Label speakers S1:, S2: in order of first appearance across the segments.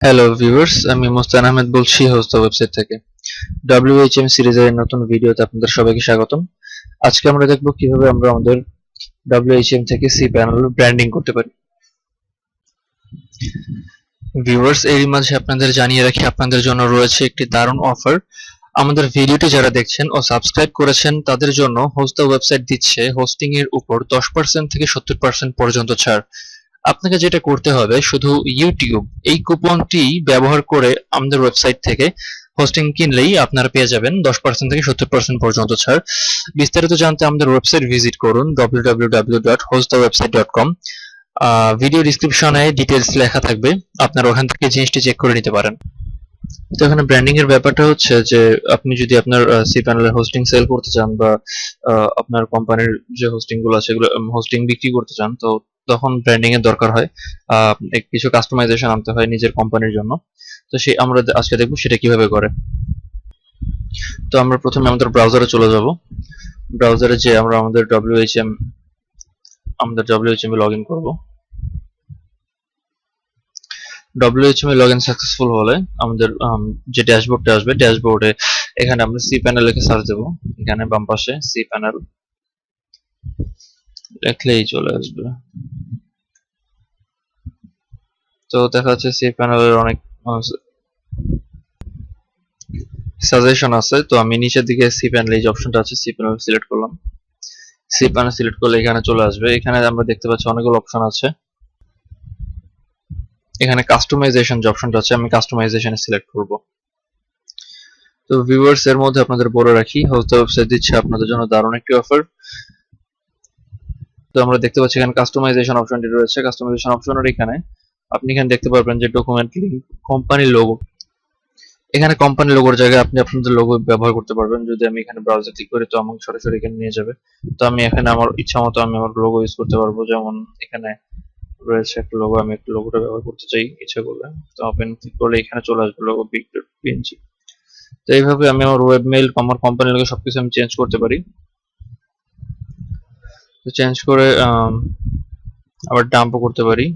S1: Hello viewers আমি মোস্তান আহমেদ বলছি host website থেকে। WHM সিরিজের নতুন ভিডিওতে আপনাদের সবাইকে স্বাগতম। আজকে আমরা দেখব কীভাবে আমরা আমাদের WHM থেকে সি প্যানেল ব্র্যান্ডিং করতে পারি। ভিউয়ার্স এরই মাঝে আপনাদের জানিয়ে রাখি, আপনাদের জন্য রয়েছে একটি দারুণ অফার আমাদের ভিডিওটি যারা দেখছেন ও সাবস্ক্রাইব করেছেন, তাদের জন্য হোস্ট ওয়েবসাইট দিচ্ছে হোস্টিং এর উপর 10% থেকে 70% পর্যন্ত ছাড়। আপনাকে যেটা করতে হবে, শুধু ইউটিউব এই কুপনটি ব্যবহার করে আমাদের ওয়েবসাইট থেকে হোস্টিং কিনলেই আপনারা পেয়ে যাবেন দশ পার্সেন্ট থেকে সত্তর পার্সেন্ট পর্যন্ত ছাড়। বিস্তারিত জানতে আমাদের ওয়েবসাইট ভিজিট করুন www.hostthewebsite.com ভিডিও ডিসক্রিপশনে ডিটেলস লেখা থাকবে, আপনারা ওখান থেকে জিনিসটি চেক করে নিতে পারেন। তো এখানে ব্র্যান্ডিং এর ব্যাপারটা হচ্ছে যে, আপনি যদি আপনার সি প্যানেলের হোস্টিং সেল করতে চান বা আপনার কোম্পানির যে হোস্টিংগুলো আছে সেগুলো হোস্টিং বিক্রি করতে চান, তো তখন ব্র্যান্ডিং এর দরকার হয়। কিছু কাস্টমাইজেশন আনতে হয় নিজের কোম্পানির জন্য। তো সেই আমরা আজকে দেখব সেটা কীভাবে করে। তো আমরা প্রথমে আমাদের ব্রাউজারে চলে যাব। ব্রাউজারে যে আমরা আমাদের WHM আমাদের WHM এ লগ ইন করব। WHM এ লগ ইন সাকসেসফুল হলে আমাদের আম, যে ড্যাশবোর্ডটা আসবে ড্যাশবোর্ডে এখানে আমরা সি প্যানেল লিখে সার্চ দেবো। এখানে বাম পাশে সি প্যানেল লিখলেই চলে আসবে। তো দেখা যাচ্ছে সি প্যানেলের অনেক সাজেশন আছে। তো আমি নিচের দিকে সি প্যানেল এই অপশনটা আছে সি প্যানেল সিলেক্ট করলাম। সি প্যানেল সিলেক্ট করলে এখানে চলে আসবে। এখানে আমরা দেখতে পাচ্ছি অনেকগুলো অপশন আছে। এখানে কাস্টমাইজেশন যে অপশনটা আছে, আমি কাস্টমাইজেশনে সিলেক্ট করব। তো ভিউয়ার্স এর মধ্যে আপনাদের বলে রাখি হোস্ট ওয়েবসাইট দিচ্ছে আপনাদের জন্য দারুণ একটি অফার তো আমরা দেখতে পাচ্ছি এখানে কাস্টমাইজেশন অপশনটি রয়েছে। কাস্টমাইজেশন অপশনের এখানে আপনি এখানে দেখতে পারবেন যে ডকুমেন্ট লিঙ্ক কোম্পানির লোগো এখানে কোম্পানির লোগোর জায়গায় আপনি আপনাদের লোগো ব্যবহার করতে পারবেন। যদি আমি এখানে ব্রাউজার ক্লিক করি, তো আমাকে সরাসরি এখানে নিয়ে যাবে। তো আমি এখানে আমার ইচ্ছা মতো আমি আমার লোগো ইউজ করতে পারব। যেমন এখানে রয়েছে একটা লোগো আমি একটা লোগোটা ব্যবহার করতে চাই, ইচ্ছা করলে। তো ওপেন ক্লিক করলে এখানে চলে আসবে লোগো পিএনজি তো এইভাবে আমি আমার ওয়েব মেইল আমার কোম্পানির লোগো সবকিছু আমি চেঞ্জ করতে পারি। চেঞ্জ করে আম, আবার ডাম্পও করতে পারি।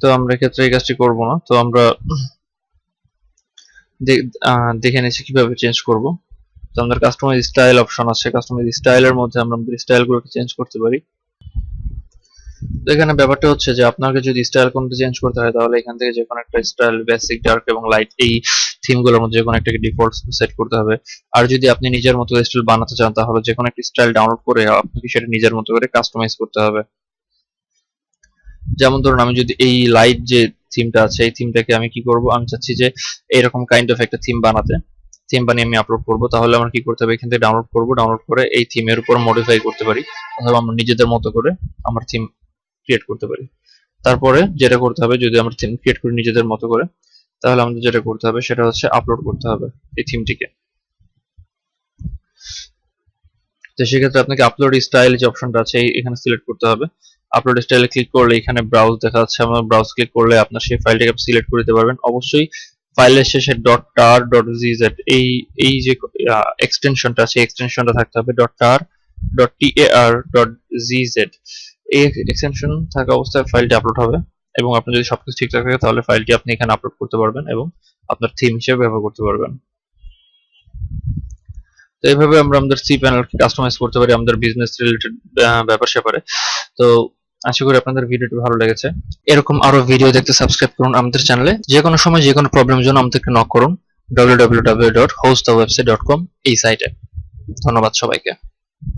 S1: তো আমরা এক্ষেত্রে এই কাজটি করব না। তো আমরা দেখে নিচ্ছি কীভাবে চেঞ্জ করব। তো আমাদের কাস্টমাইজ স্টাইল অপশন আছে। কাস্টমাইজ স্টাইলের মধ্যে আমরা আমাদের স্টাইলগুলোকে চেঞ্জ করতে পারি। তো এখানে ব্যাপারটা হচ্ছে যে আপনাকে যদি স্টাইল কোনটা চেঞ্জ করতে হয়, তাহলে এখান থেকে যে কোনো একটা স্টাইল বেসিক ডার্ক এবং লাইট এই থিমগুলোর মধ্যে যে কোনো একটাকে ডিফল্ট সেট করতে হবে। আর যদি আপনি নিজের মতো স্টাইল বানাতে চান, তাহলে যে কোনো একটা স্টাইল ডাউনলোড করে আপনাকে সেটা নিজের মতো করে কাস্টমাইজ করতে হবে। যেমন ধরুন, আমি যদি এই লাইট যে থিমটা আছে, এই থিমটাকে আমি কি করব? আমি চাচ্ছি যে এরকম কাইন্ড অফ একটা থিম বানাতে। থিম বানিয়ে আমি আপলোড করব। তাহলে আমার কি করতে হবে? এখান থেকে ডাউনলোড করব। ডাউনলোড করে এই থিমের উপর মডিফাই করতে পারি। অথবা আমরা নিজেদের মতো করে আমার থিম ক্রিয়েট করতে পারি। তারপরে যেটা করতে হবে, যদি আমরা থিম ক্রিয়েট করি নিজেদের মতো করে, তাহলে আমাদের যেটা করতে হবে সেটা হচ্ছে আপলোড করতে হবে এই থিমটিকে তো সেক্ষেত্রে আপনাকে আপলোড স্টাইল যে অপশনটা আছে এখানে সিলেক্ট করতে হবে। আপলোড স্টাইলে ক্লিক করলে এখানে ব্রাউজ দেখা যাচ্ছে, আমরা ব্রাউজ ক্লিক করলে আপনার সেই ফাইলটাকে সিলেক্ট করে দিতে পারবেন। অবশ্যই ফাইলের শেষে ডট টার ডট জিজেড এই এই যে এক্সটেনশনটা আছে এক্সটেনশনটা থাকতে হবে dot tar dot TAR dot জিজেড এই এক্সটেনশন থাকা অবস্থায় ফাইলটি আপলোড হবে এবং আপনার যদি সবকিছু ঠিকঠাক থাকে তাহলে ফাইলটি আপনি এখানে আপলোড করতে পারবেন এবং আপনার থিম হিসেবে ব্যবহার করতে পারবেন। তো এইভাবে আমরা আমাদের সি প্যানেলকে কাস্টমাইজ করতে পারি, আমাদের বিজনেস রিলেটেড ব্যাপার স্যাপারে তো আশা করি আপনাদের ভিডিওটি ভালো লেগেছে। এরকম আরও ভিডিও দেখতে সাবস্ক্রাইব করুন আমাদের চ্যানেলে যে কোনো সময় যে কোনো প্রবলেমের জন্য আমাদেরকে নক করুন। www.hostthewebsite.com এই সাইটে ধন্যবাদ সবাইকে।